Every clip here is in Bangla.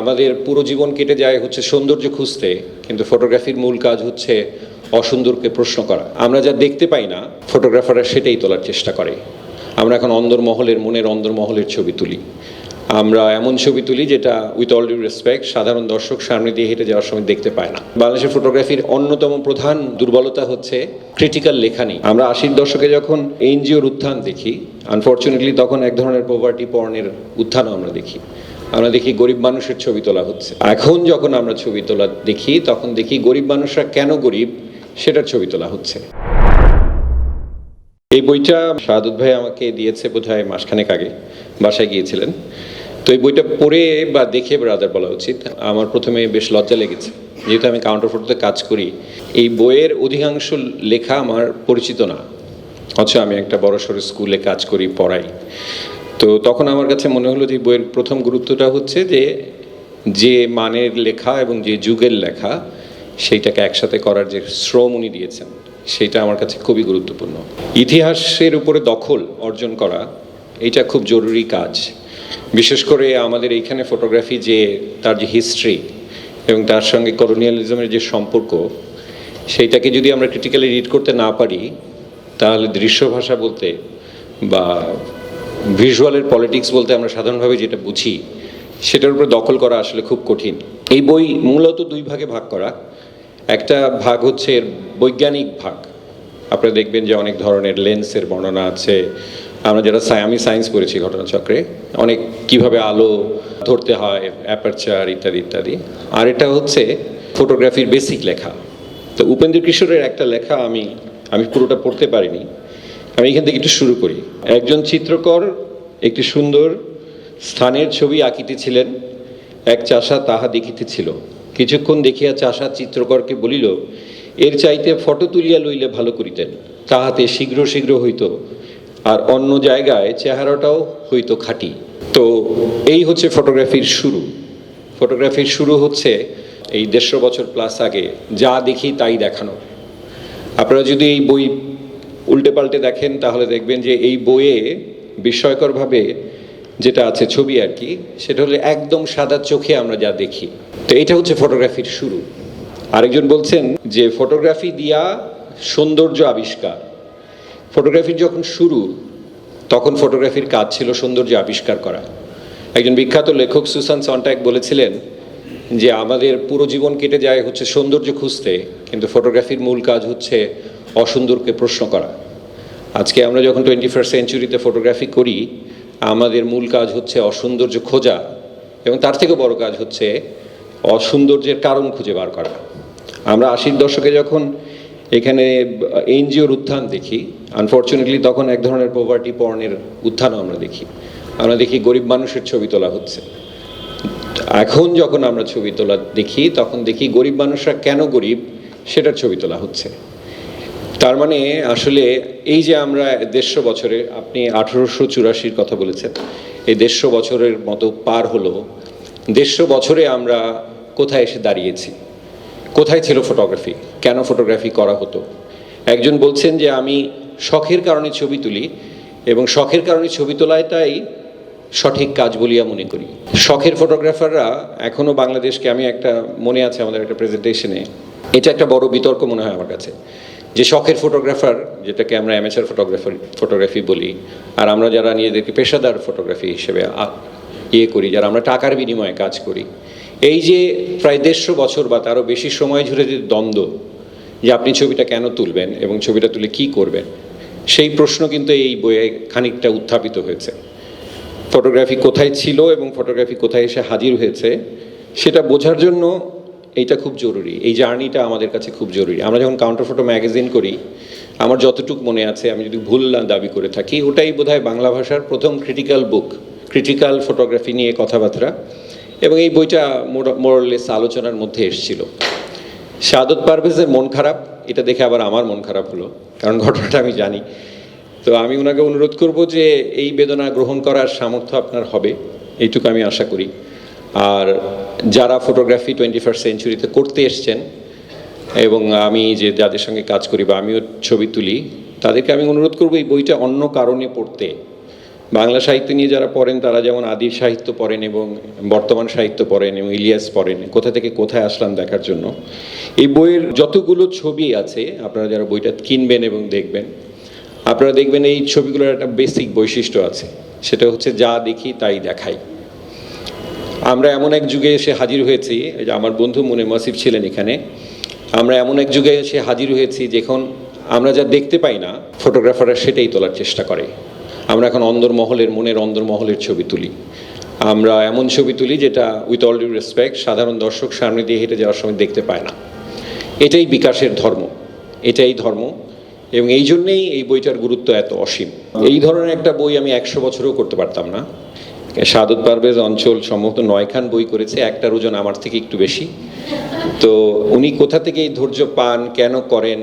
আমাদের পুরো জীবন কেটে যায় হচ্ছে সৌন্দর্য খুঁজতে, কিন্তু ফটোগ্রাফির মূল কাজ হচ্ছে অসুন্দরকে প্রশ্ন করা। আমরা যা দেখতে পাই না, ফটোগ্রাফাররা সেটাই তোলার চেষ্টা করে। আমরা এখন অন্দরমহলের মনের অন্দরমহলের ছবি তুলি। আমরা এমন ছবি তুলি যেটা উইথ অল ডিউ রেসপেক্ট সাধারণ দর্শক সামনে দিয়ে হেঁটে যাওয়ার সময় দেখতে পায় না। বাংলাদেশের ফটোগ্রাফির অন্যতম প্রধান দুর্বলতা হচ্ছে ক্রিটিক্যাল লেখানি আমরা আশির দশকে যখন এনজিওর উত্থান দেখি আনফর্চুনেটলি তখন এক ধরনের পোভার্টি পর্নের উত্থানও আমরা দেখি। আমরা দেখি গরিব মানুষের ছবি তোলা হচ্ছে। এখন যখন আমরা ছবি তোলা দেখি, তখন দেখি গরিব মানুষরা কেন গরিব সেটার ছবি তোলা হচ্ছে। এই বইটা শাহাদুত ভাই আমাকে দিয়েছে বোধহয় মাসখানেক আগে, বাসায় গিয়েছিলেন। তো এই বইটা পড়ে বা দেখে ব্রাদার বলা উচিত। আমার প্রথমে বেশ লজ্জা লেগেছে। যেহেতু আমি কাউন্টার ফটোতে কাজ করি, এই বইয়ের অধিকাংশ লেখা আমার পরিচিত না। অথচ আমি একটা বড় সড়ো স্কুলে কাজ করি, পড়াই। তো তখন আমার কাছে মনে হলো যে বইয়ের প্রথম গুরুত্বটা হচ্ছে যে যে মানের লেখা এবং যে যুগের লেখা সেইটাকে একসাথে করার যে শ্রম উনি দিয়েছেন, সেটা আমার কাছে খুবই গুরুত্বপূর্ণ। ইতিহাসের উপরে দখল অর্জন করা, এটা খুব জরুরি কাজ। বিশেষ করে আমাদের এইখানে ফটোগ্রাফি যে, তার যে হিস্ট্রি এবং তার সঙ্গে কলোনিয়ালিজমের যে সম্পর্ক, সেইটাকে যদি আমরা ক্রিটিক্যালি রিড করতে না পারি, তাহলে দৃশ্য ভাষা বলতে বা ভিজুয়ালের পলিটিক্স বলতে আমরা সাধারণভাবে যেটা বুঝি, সেটার উপরে দখল করা আসলে খুব কঠিন। এই বই মূলত দুই ভাগে ভাগ করা। একটা ভাগ হচ্ছে এর বৈজ্ঞানিক ভাগ। আপনারা দেখবেন যে অনেক ধরনের লেন্সের বর্ণনা আছে। আমরা যারা আমি সায়েন্স পড়েছি ঘটনাচক্রে, অনেক কীভাবে আলো ধরতে হয় অ্যাপারচার ইত্যাদি ইত্যাদি। আর এটা হচ্ছে ফটোগ্রাফির বেসিক লেখা। তো উপেন্দ্র কিশোরের একটা লেখা আমি আমি পুরোটা পড়তে পারিনি। আমি এখান থেকে একটু শুরু করি। একজন চিত্রকর, একটি সুন্দর স্থানের ছবি আঁকিতেছিলেন। এক চাষা তাহা দেখিতেছিল। কিছুক্ষণ দেখিয়া চাষা চিত্রকরকে বলিল, এর চাইতে ফটো তুলিয়া লইলে ভালো করিতেন। তাহাতে শীঘ্র শীঘ্র হইত, আর অন্য জায়গায় চেহারাটাও হইতো খাঁটি। তো এই হচ্ছে ফটোগ্রাফির শুরু। ফটোগ্রাফির শুরু হচ্ছে এই দেড়শো বছর প্লাস আগে, যা দেখি তাই দেখানো। আপনারা যদি এই বই উল্টে পাল্টে দেখেন, তাহলে দেখবেন যে এই বইয়ে বিস্ময়করভাবে যেটা আছে ছবি আর কি, সেটা হলো একদম সাদা চোখে আমরা যা দেখি। তো এটা হচ্ছে ফটোগ্রাফির শুরু। আরেকজন বলছেন যে ফটোগ্রাফি দিয়া সৌন্দর্য আবিষ্কার। ফটোগ্রাফির যখন শুরু, তখন ফটোগ্রাফির কাজ ছিল সৌন্দর্য আবিষ্কার করা। একজন বিখ্যাত লেখক সুসান সন্টাক বলেছিলেন যে, আমাদের পুরো জীবন কেটে যায় হচ্ছে সৌন্দর্য খুঁজতে, কিন্তু ফটোগ্রাফির মূল কাজ হচ্ছে অসুন্দরকে প্রশ্ন করা। আজকে আমরা যখন টোয়েন্টি ফার্স্ট সেঞ্চুরিতে ফটোগ্রাফি করি, আমাদের মূল কাজ হচ্ছে অসৌন্দর্য খোঁজা এবং তার থেকে বড় কাজ হচ্ছে অসৌন্দর্যের কারণ খুঁজে বার করা। আমরা আশির দশকে যখন এখানে এনজিওর উত্থান দেখি আনফর্চুনেটলি তখন এক ধরনের পোভার্টি পর্নের উত্থানও আমরা দেখি। আমরা দেখি গরিব মানুষের ছবি তোলা হচ্ছে। এখন যখন আমরা ছবি তোলা দেখি, তখন দেখি গরিব মানুষরা কেন গরিব সেটার ছবি তোলা হচ্ছে। তার মানে আসলে এই যে আমরা দেড়শো বছরে, আপনি আঠেরোশো চুরাশির কথা বলেছেন, এই দেড়শো বছরের মতো পার হলো, দেড়শো বছরে আমরা কোথায় এসে দাঁড়িয়েছি? কোথায় ছিল ফটোগ্রাফি কেন ফটোগ্রাফি করা হতো? একজন বলছেন যে আমি শখের কারণে ছবি তুলি এবং শখের কারণে ছবি তোলাটাই সঠিক কাজ বলিয়া মনে করি। শখের ফটোগ্রাফাররা এখনও বাংলাদেশকে, আমি একটা মনে আছে আমাদের একটা প্রেজেন্টেশনে এটা একটা বড় বিতর্ক মনে হয় আমার কাছে। যে শখের ফটোগ্রাফার যেটাকে আমরা অ্যামেচার ফটোগ্রাফার ফটোগ্রাফি বলি, আর আমরা যারা নিজেদেরকে পেশাদার ফটোগ্রাফি হিসেবে ইয়ে করি, যারা আমরা টাকার বিনিময়ে কাজ করি, এই যে প্রায় দেড়শো বছর বা তারও বেশি সময় জুড়ে যে দ্বন্দ্ব, যে আপনি ছবিটা কেন তুলবেন এবং ছবিটা তুলে কি করবেন, সেই প্রশ্ন কিন্তু এই বইয়ে খানিকটা উত্থাপিত হয়েছে। ফটোগ্রাফি কোথায় ছিল এবং ফটোগ্রাফি কোথায় এসে হাজির হয়েছে, সেটা বোঝার জন্য এইটা খুব জরুরি, এই জার্নিটা আমাদের কাছে খুব জরুরি। আমরা যখন কাউন্টার ফটো ম্যাগাজিন করি, আমার যতটুকু মনে আছে, আমি যদি ভুল দাবি করে থাকি, ওটাই বোধহয় বাংলা ভাষার প্রথম ক্রিটিক্যাল বুক ক্রিটিক্যাল ফটোগ্রাফি নিয়ে কথাবার্তা। এবং এই বইটা মোরলেস আলোচনার মধ্যে এসেছিল। সাদত পারভেজের মন খারাপ, এটা দেখে আবার আমার মন খারাপ হলো, কারণ ঘটনাটা আমি জানি। তো আমি ওনাকে অনুরোধ করব যে, এই বেদনা গ্রহণ করার সামর্থ্য আপনার হবে, এইটুকু আমি আশা করি। আর যারা ফটোগ্রাফি টোয়েন্টি ফার্স্ট সেঞ্চুরিতে করতে এসছেন, এবং আমি যে যাদের সঙ্গে কাজ করি বা আমিও ছবি তুলি, তাদেরকে আমি অনুরোধ করব এই বইটা অন্য কারণে পড়তে। বাংলা সাহিত্য নিয়ে যারা পড়েন, তারা যেমন আদি সাহিত্য পড়েন এবং বর্তমান সাহিত্য পড়েন এবং ইলিয়াস পড়েন, কোথা থেকে কোথায় আসলাম দেখার জন্য। এই বইয়ের যতগুলো ছবি আছে, আপনারা যারা বইটা কিনবেন এবং দেখবেন, আপনারা দেখবেন এই ছবিগুলোর একটা বেসিক বৈশিষ্ট্য আছে। সেটা হচ্ছে যা দেখি তাই দেখাই। আমরা এমন এক যুগে এসে হাজির হয়েছি যে আমার বন্ধু মনে মাসিফ ছিলেন এখানে, আমরা এমন এক যুগে এসে হাজির হয়েছি যখন আমরা যা দেখতে পাই না, ফটোগ্রাফাররা সেটাই তোলার চেষ্টা করে। আমরা এখন অন্দরমহলের মনের অন্দরমহলের ছবি তুলি। আমরা এমন ছবি তুলি যেটা উইথ অল ডিউ রেসপেক্ট সাধারণ দর্শক সামনে দিয়ে হেঁটে যাওয়ার সময় দেখতে পায় না। এটাই বিকাশের ধর্ম। এটাই ধর্ম এবং এই জন্যেই এই বইটার গুরুত্ব এত অসীম। এই ধরনের একটা বই আমি একশো বছরও করতে পারতাম না। সাদত পারভেজ অঞ্চল সম্ভবত নয়খান বই করেছে, একটার ওজন আমার থেকে একটু বেশি। তো উনি কোথা থেকে এই ধৈর্য পান, কেন করেন,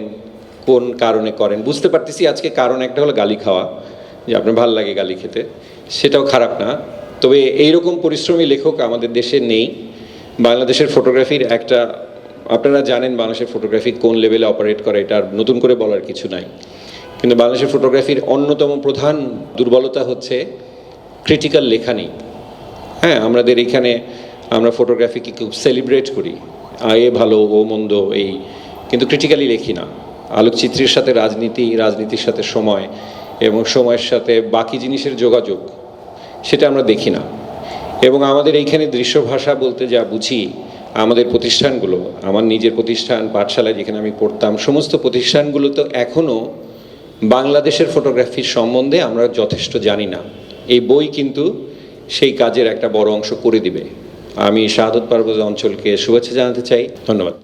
কোন কারণে করেন, বুঝতে পারতেছি আজকে কারণ একটা হলো গালি খাওয়া, যে আপনার ভালো লাগে গালি খেতে, সেটাও খারাপ না। তবে এইরকম পরিশ্রমী লেখক আমাদের দেশে নেই। বাংলাদেশের ফটোগ্রাফির একটা, আপনারা জানেন বাংলাদেশের ফটোগ্রাফি কোন লেভেলে অপারেট করে, এটা আর নতুন করে বলার কিছু নাই। কিন্তু বাংলাদেশের ফটোগ্রাফির অন্যতম প্রধান দুর্বলতা হচ্ছে ক্রিটিক্যাল লেখা নেই। হ্যাঁ আমাদের এখানে আমরা ফটোগ্রাফিকে খুব সেলিব্রেট করি। এ ভালো, ও মন্দ, এই। কিন্তু ক্রিটিক্যালি লেখি না। আলোকচিত্রের সাথে রাজনীতি, রাজনীতির সাথে সময় এবং সময়ের সাথে বাকি জিনিসের যোগাযোগ, সেটা আমরা দেখি না। এবং আমাদের এইখানে দৃশ্য ভাষা বলতে যা বুঝি, আমাদের প্রতিষ্ঠানগুলো, আমার নিজের প্রতিষ্ঠান, পাঠশালায় যেখানে আমি পড়তাম, সমস্ত প্রতিষ্ঠানগুলো তো এখনও বাংলাদেশের ফটোগ্রাফির সম্বন্ধে আমরা যথেষ্ট জানি না। এই বই কিন্তু সেই কাজের একটা বড় অংশ করে দিবে। আমি শাহাদত পার্বত অঞ্চলকে শুভেচ্ছা জানাতে চাই। ধন্যবাদ।